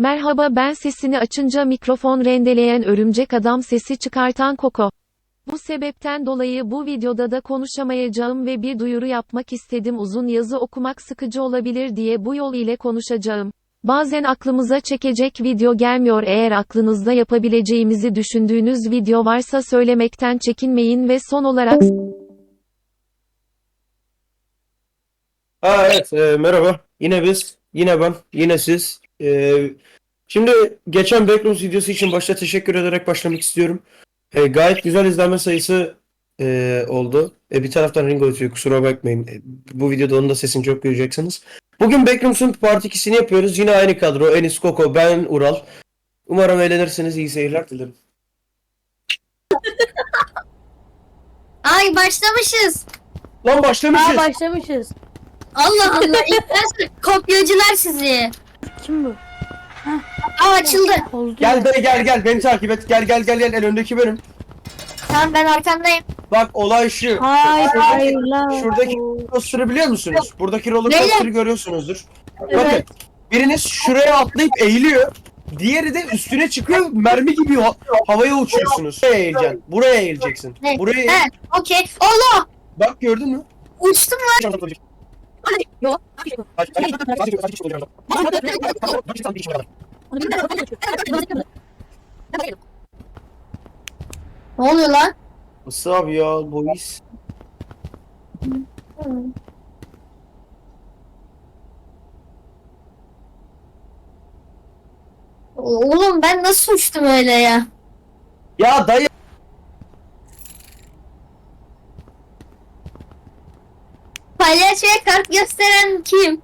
Merhaba ben sesini açınca mikrofon rendeleyen örümcek adam sesi çıkartan Koko. Bu sebepten dolayı bu videoda da konuşamayacağım ve bir duyuru yapmak istedim uzun yazı okumak sıkıcı olabilir diye bu yol ile konuşacağım. Bazen aklımıza çekecek video gelmiyor eğer aklınızda yapabileceğimizi düşündüğünüz video varsa söylemekten çekinmeyin ve son olarak Ha evet e, merhaba. Yine biz, yine ben, yine siz. E, şimdi geçen Backrooms videosu için başta teşekkür ederek başlamak istiyorum. E, gayet güzel izlenme sayısı e, oldu. E, bir taraftan Ringo ötüyor kusura bakmayın. E, bu videoda onun da sesini çok duyacaksınız. Bugün Backrooms'un Part 2'sini yapıyoruz. Yine aynı kadro. Enis Koko, ben Ural. Umarım eğlenirsiniz. İyi seyirler dilerim. Ay başlamışız. Lan başlamışız. Aa başlamışız. Allah Allah. İlk kopyacılar sizi. Kim bu? Aa açıldı. Oldu. Gel dayı gel gel beni takip et. Gel gel gel gel en öndeki benim. Tamam ben arkandayım. Bak olay şu. Hayır hayırlar. Şuradaki coaster'ı biliyor musunuz? Buradaki roller coaster'ı görüyorsunuzdur. Bakın biriniz şuraya atlayıp eğiliyor. Diğeri de üstüne çıkıyor mermi gibi ha- havaya uçuyorsunuz. Buraya eğileceksin. Buraya eğileceksin. Ne? Buraya eğil. He okey. Allah. Bak gördün mü? Uçtum lan. Ne oluyor lan? Nasıl abi ya boys? Oğlum ben nasıl uçtum öyle ya? Ya dayı Palyaçoya kart gösteren kim?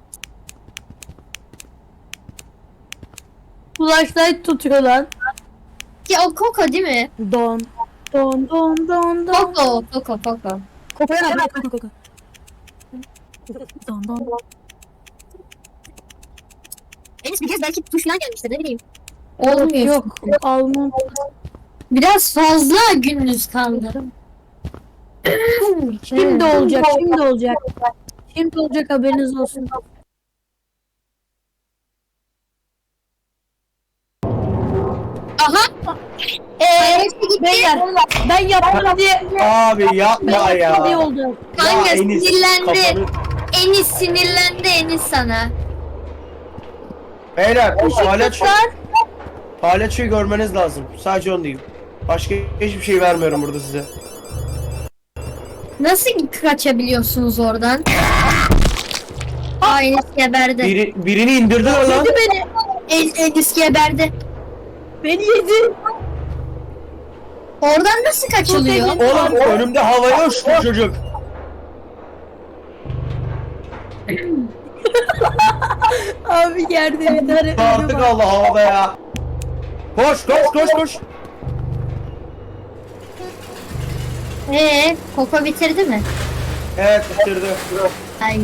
Flashlight tutuyor lan. Ya o Koko değil mi? Don. Don don don don. Koko, Koko, Koko. Kokoya yapıyor? Koko koko. Don don. Enes bir kez belki tuşlar gelmiştir ne bileyim. Olmuyor. Yok. Alman. Biraz fazla gündüz kaldı. Şimdi olacak. Şimdi olacak. Şimdi olacak haberiniz olsun. Eee gitti. Beyler ben yaptım diye abi yapma ben yaptım diye ya. oldu. Kanka Ya Enis, sinirlendi. kafanı- Enis sinirlendi Enis sana. Beyler palyaço, Lan palyaçoyu görmeniz lazım. Sadece onu değil. Başka hiçbir şey vermiyorum burada size. Nasıl kaçabiliyorsunuz oradan? Aa Enis geberdi. Biri, birini indirdiler lan. yedi beni. En, Enis geberdi. Beni yedi. Oradan nasıl kaçılıyor? Oğlum önümde havaya uçtu çocuk. Abi yerde bir tane Artık. Allah havada ya. Koş koş koş koş. Ee, Koko bitirdi mi? Evet bitirdi. Ay.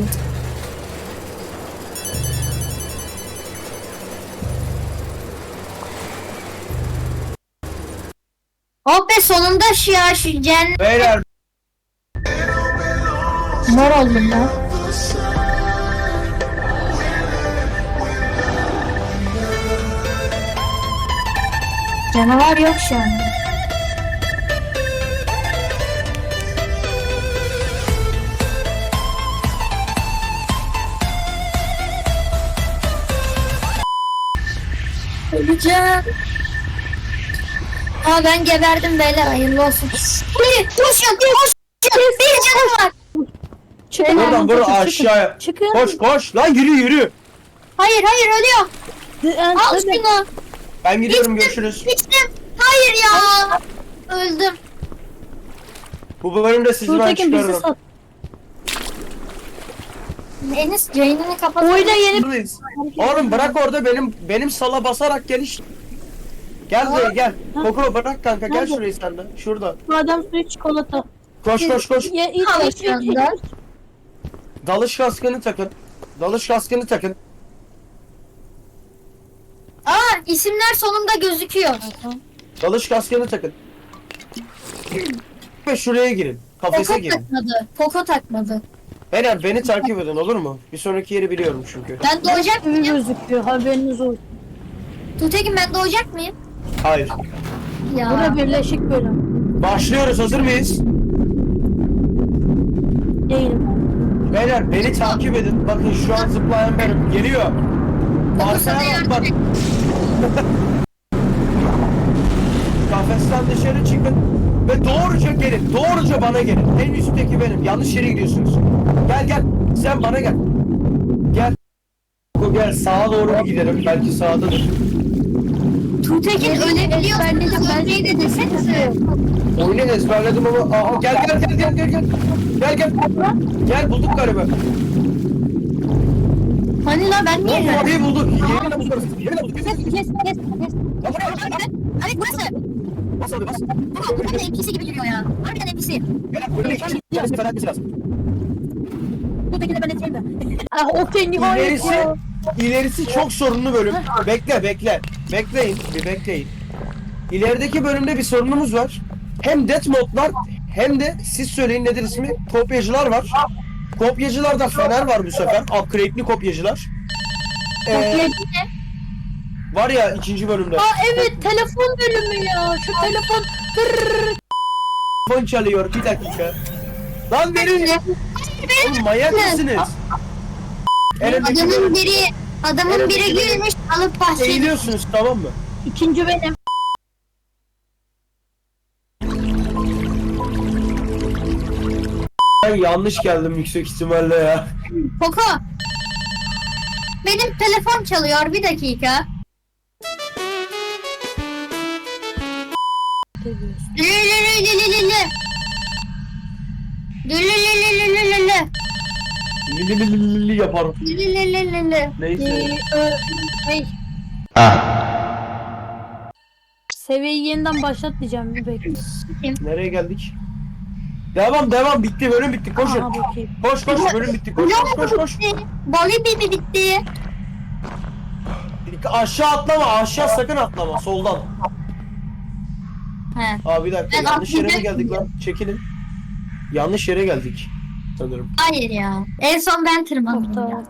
Oh be sonunda şu ya şu cennet Beyler mor oldum lan. Canavar yok şu anda. Öleceğim. Aa ben geberdim beyler hayırlı olsun. Hayır koşun koşun. Bir canım var. Çıkın çıkın, çıkın. aşağıya. Çıkın. Koş koş lan yürü yürü. Hayır hayır ölüyor. Lan, Al şunu. Ben gidiyorum görüşürüz. Biçtim. Hayır ya. Öldüm. Bu bölümde sizi ben Şuradaki bizi çıkarırım. sat. Enes yayınını kapat. Oyuna yeni Buradayız. Oğlum bırak orada benim benim sala basarak gel işte. Gel buraya gel. Koko bırak kanka gel Nerede? şurayı sen de. Şurada. Adam sürekli çikolata. Koş koş koş. Ye, iç, iç, iç. Dalış kaskını takın. Dalış kaskını takın. Aa isimler sonunda gözüküyor. Dalış kaskını takın. Ve şuraya girin. Kafese Koko girin. takmadı. Koko takmadı. Beyler beni takip edin olur mu? Bir sonraki yeri biliyorum çünkü. Ben doğacak mıyım? gözüküyor haberiniz olsun. Tuğtekin ben doğacak mıyım? Hayır. Ya. Bura birleşik bölüm. Başlıyoruz. Hazır mıyız? Değilim. Beyler beni takip edin. Bakın şu an zıplayan benim. Geliyor. Arkaya bak bak. Kafesten dışarı çıkın. Ve doğruca gelin. Doğruca bana gelin. En üstteki benim. Yanlış yere gidiyorsunuz. Gel gel. Sen bana gel. Gel. Gel sağa doğru mu gidelim? Belki sağdadır. Tuğtekin ölebiliyorsunuz. Ölmeyi de desenize. Oyunu ezberledim ama aha gel gel gel gel gel gel. Gel gel. Gel bulduk galiba. Hani la ben niye geldim? orayı bulduk. Yerini bulduk. Yerini bulduk. Kes kes kes kes. Hani burası. Bas abi bas. Baba bu da NPC gibi geliyor ya. Harbiden NPC. Gel böyle iki kişi lazım. Tuğtekin'e ben eteyim de. Ah okey nihayet ya. İlerisi çok sorunlu bölüm. Bekle bekle. Bekleyin bir bekleyin. İlerideki bölümde bir sorunumuz var. Hem death modlar hem de siz söyleyin nedir ismi? Kopyacılar var. Kopyacılarda fener var bu sefer. Upgrade'li kopyacılar. Ee, var ya ikinci bölümde. Aa evet telefon bölümü ya. Şu telefon. Telefon çalıyor bir dakika. Lan verin. Oğlum manyak mısınız? En öndeki Adamın biri adamın biri gülmüş alıp bahçeye Eğiliyorsunuz tamam mı? İkinci benim. Ben yanlış geldim yüksek ihtimalle ya. Koko. Benim telefon çalıyor bir dakika. Lülülülülülülü. Lülülülülülülü. Li li li li li yaparım. Lülülülülülü. Neyse. Ee, ö, şey. Seviyeyi yeniden başlat diyeceğim bir bekle. Nereye geldik? Devam devam bitti bölüm bitti koşun. Aha bakayım. Koş koş bölüm bitti koş koş koş koş. bitti. Bali bibi bitti. Aşağı atlama aşağı sakın atlama soldan. He. Aa bir dakika Ben yanlış yere mi geldik lan? Çekilin. Yanlış yere geldik sanırım. Hayır ya. En son ben tırmandım ya.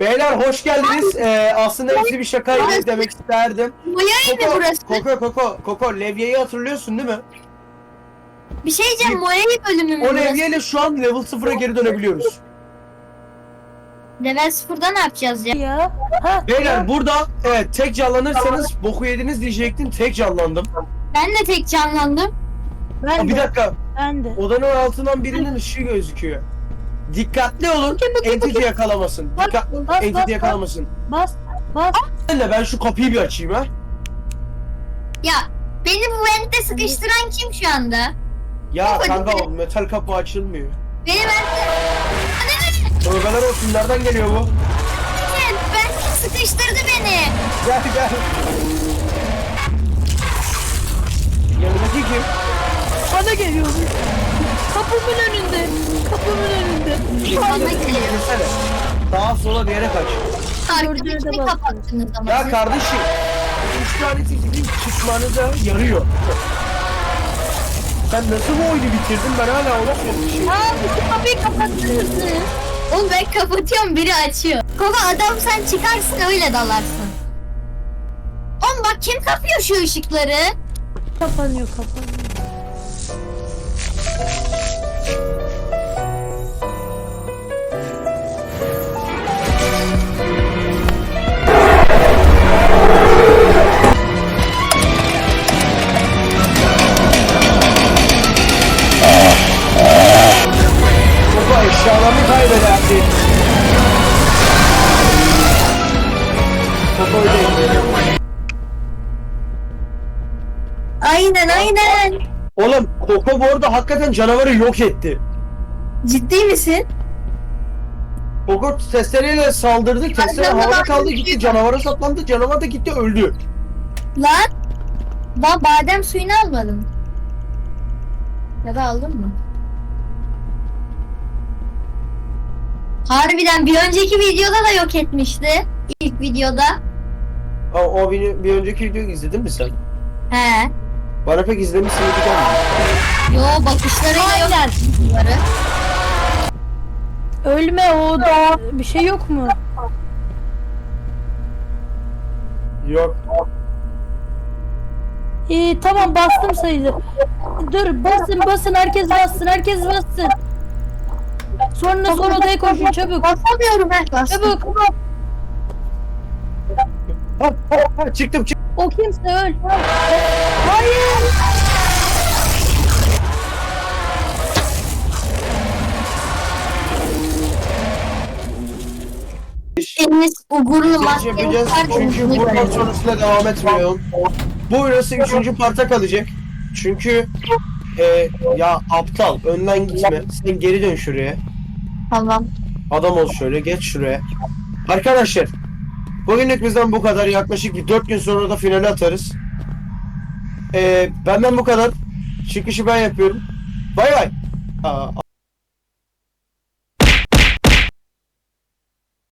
Beyler hoş geldiniz. Ee, aslında hepsi bir şakaydı demek isterdim. Moya'yı mı Koko, burası? Koko, Koko, Koko, Levye'yi hatırlıyorsun değil mi? Bir şey diyeceğim. Moya'yı bölümü mü O burası? Levye'yle şu an level 0'a geri dönebiliyoruz. Level 0'da ne yapacağız ya? Ya. Ha. Beyler burada evet tek canlanırsanız boku yediniz diyecektin tek canlandım. Ben de tek canlandım. Aa, Ben bir de. dakika Ben de. odanın altından birinin ışığı gözüküyor. Dikkatli olun entity yakalamasın. Bas, bas, entity yakalamasın. Bas. Bas. Ben de ben şu kapıyı bir açayım ha. Ya beni bu ventte sıkıştıran kim şu anda? Ya kanka o metal kapı açılmıyor. Beni ventte... Tövbeler olsun nereden geliyor bu? Evet, vent sıkıştırdı beni. Gel gel. Yanındaki kim? Bana geliyor. Kapımın önünde. Kapımın önünde. Geliyor. Yürüsene. Sağa sola bir yere kaç. De Arkadakini bastım. kapattınız ama. Ya kardeşim. Üç tane tekibin çıkmanıza yarıyor. Sen nasıl bu oyunu bitirdin ben hala ona şey. Aa bu kapıyı kapattınız mı? Oğlum ben kapatıyorum biri açıyor. Kova adam sen çıkarsın öyle dalarsın. Oğlum bak kim kapıyor şu ışıkları? Kapanıyor kapanıyor. Aynen aynen. Oğlum Koko bu arada hakikaten canavarı yok etti. Ciddi misin? Koko testereyle saldırdı. Testere canavar havada kaldı gitti. Canavara saplandı. Canavar da gitti öldü. Lan. Ba badem suyunu almadın. Ya da aldın mı? Harbiden bir önceki videoda da yok etmişti. İlk videoda. O, o bir, bir önceki videoyu izledin mi sen? He. Bana pek izlemişsin gibi gelmedi. Yo bakışlarıyla yok etmişleri. Ölme o da bir şey yok mu? Yok. İyi tamam bastım sayılır. Dur basın basın herkes bassın herkes bassın. Sonra son odaya koşun çabuk. Basamıyorum ben. Çabuk. Ha, ha, çıktım çıktım. O kimse öl. Hayır. Deniz ugurlu Geç maske yapacağız Karadeniz'ini çünkü buradan görelim. sonrasıyla devam etmiyor. Bu orası üçüncü parta kalacak. Çünkü e, ya aptal önden gitme. Sen geri dön şuraya. Tamam. Adam ol şöyle geç şuraya. Arkadaşlar bugünlük bizden bu kadar. Yaklaşık bir 4 gün sonra da finale atarız. E, benden bu kadar. Çıkışı ben yapıyorum. Bay bay. Aa,